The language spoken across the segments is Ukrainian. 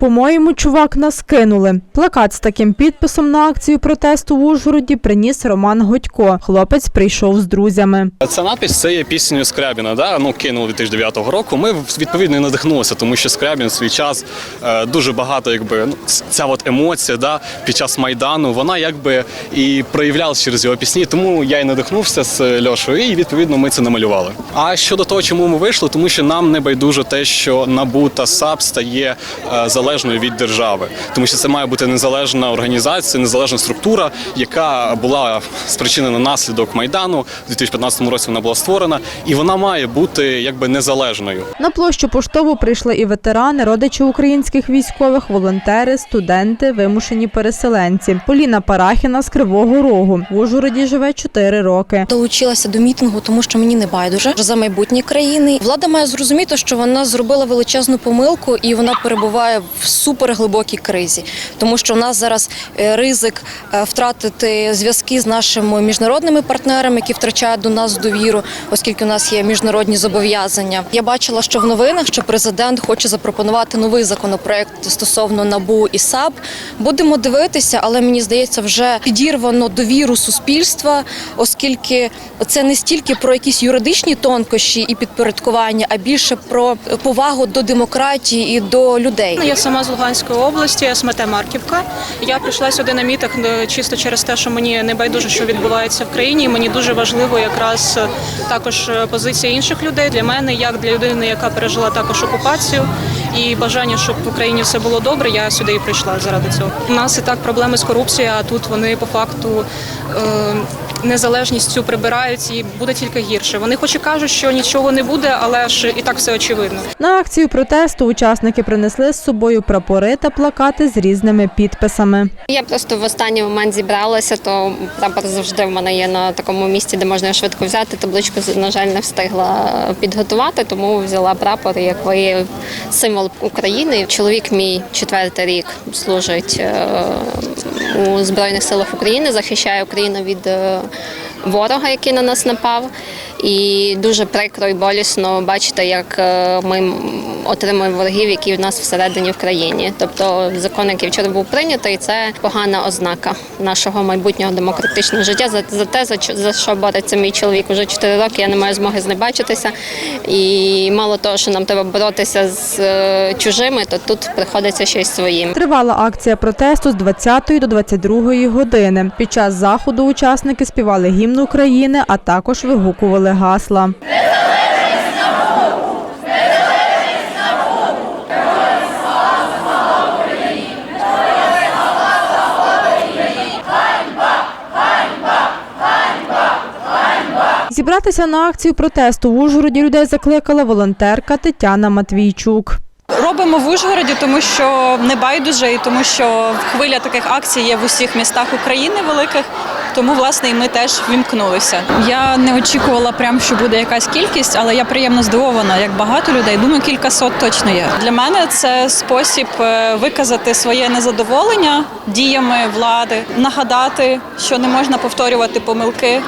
По-моєму, чувак нас кинули. Плакат з таким підписом на акцію протесту в Ужгороді приніс Роман Годько. Хлопець прийшов з друзями. Ця надпись це є піснею Скрябіна, да? ну кинули 2009 року. Ми відповідно і надихнулися, тому що Скрябін в свій час е, дуже багато, якби ну, ця от емоція, да, під час майдану, вона якби і проявлялася через його пісні. Тому я і надихнувся з Льошою, і відповідно ми це намалювали. А щодо того, чому ми вийшли, тому що нам не байдуже те, що НАБУ та САП стає е, залежною від держави, тому що це має бути незалежна організація, незалежна структура, яка була спричинена наслідок майдану. У 2015 році вона була створена, і вона має бути якби незалежною. На площу поштову прийшли і ветерани, родичі українських військових, волонтери, студенти, вимушені переселенці. Поліна Парахіна з Кривого Рогу. В Ужгороді живе 4 роки. Долучилася до мітингу, тому що мені не байдуже за майбутнє країни. Влада має зрозуміти, що вона зробила величезну помилку і вона перебуває в суперглибокій кризі, тому що в нас зараз е, ризик е, втратити зв'язки з нашими міжнародними партнерами, які втрачають до нас довіру, оскільки у нас є міжнародні зобов'язання. Я бачила, що в новинах, що президент хоче запропонувати новий законопроект стосовно набу і САП. Будемо дивитися, але мені здається, вже підірвано довіру суспільства, оскільки це не стільки про якісь юридичні тонкощі і підпорядкування, а більше про повагу до демократії і до людей. Я сама з Луганської області, СМТ Марківка. Я прийшла сюди на мітинг е, чисто через те, що мені не байдуже, що відбувається в країні. Мені дуже важливо якраз е, також е, позиція інших людей для мене, як для людини, яка пережила також окупацію і бажання, щоб в Україні все було добре. Я сюди і прийшла заради цього. У нас і так проблеми з корупцією, а тут вони по факту. Незалежність цю прибирають і буде тільки гірше. Вони хоч і кажуть, що нічого не буде, але ж і так все очевидно. На акцію протесту учасники принесли з собою прапори та плакати з різними підписами. Я просто в останній момент зібралася, то прапор завжди в мене є на такому місці, де можна швидко взяти. Табличку, на жаль, не встигла підготувати, тому взяла прапор як виявив символ України. Чоловік мій четвертий рік служить е, у Збройних силах України, захищає Україну від е, ворога, який на нас напав. І дуже прикро і болісно бачити, як е, ми отримуємо ворогів, які в нас всередині в країні. Тобто закон, який вчора був прийнятий, це погана ознака нашого майбутнього демократичного життя. За, за те, за, за що бореться мій чоловік уже 4 роки. Я не маю змоги з ним бачитися. І мало того, що нам треба боротися з е, чужими, то тут приходиться ще й своїм. Тривала акція протесту з 20 до 22 години. Під час заходу учасники співали гімн України, а також вигукували гасла. Зібратися на акцію протесту в Ужгороді людей закликала волонтерка Тетяна Матвійчук. Робимо в Ужгороді, тому що не байдуже, і тому що хвиля таких акцій є в усіх містах України великих. Тому власне і ми теж вімкнулися. Я не очікувала прям, що буде якась кількість, але я приємно здивована, як багато людей. Думаю, кілька сот точно є. Для мене це спосіб е, виказати своє незадоволення діями влади, нагадати, що не можна повторювати помилки,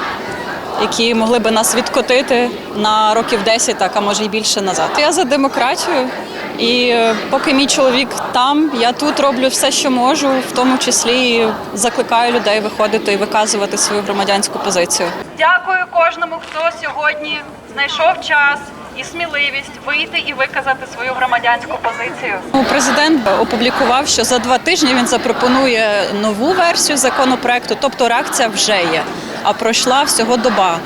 які могли би нас відкотити на років 10, так а може й більше назад. Я за демократію. І е, поки мій чоловік там, я тут роблю все, що можу, в тому числі і закликаю людей виходити і виказувати свою громадянську позицію. Дякую кожному, хто сьогодні знайшов час і сміливість вийти і виказати свою громадянську позицію. Ну, Президент опублікував, що за два тижні він запропонує нову версію законопроекту, тобто реакція вже є, а пройшла всього доба.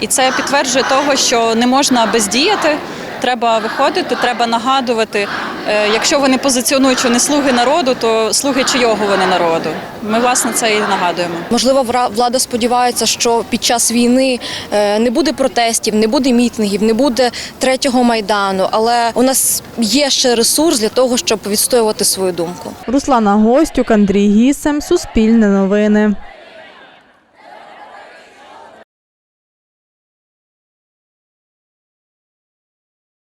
І це підтверджує того, що не можна бездіяти. Треба виходити, треба нагадувати. Е, Якщо вони позиціонують, що не слуги народу, то слуги чийого вони народу. Ми власне це і нагадуємо. Можливо, вра- влада сподівається, що під час війни е, не буде протестів, не буде мітингів, не буде третього майдану. Але у нас є ще ресурс для того, щоб відстоювати свою думку. Руслана Гостюк, Андрій Гісем, Суспільне новини.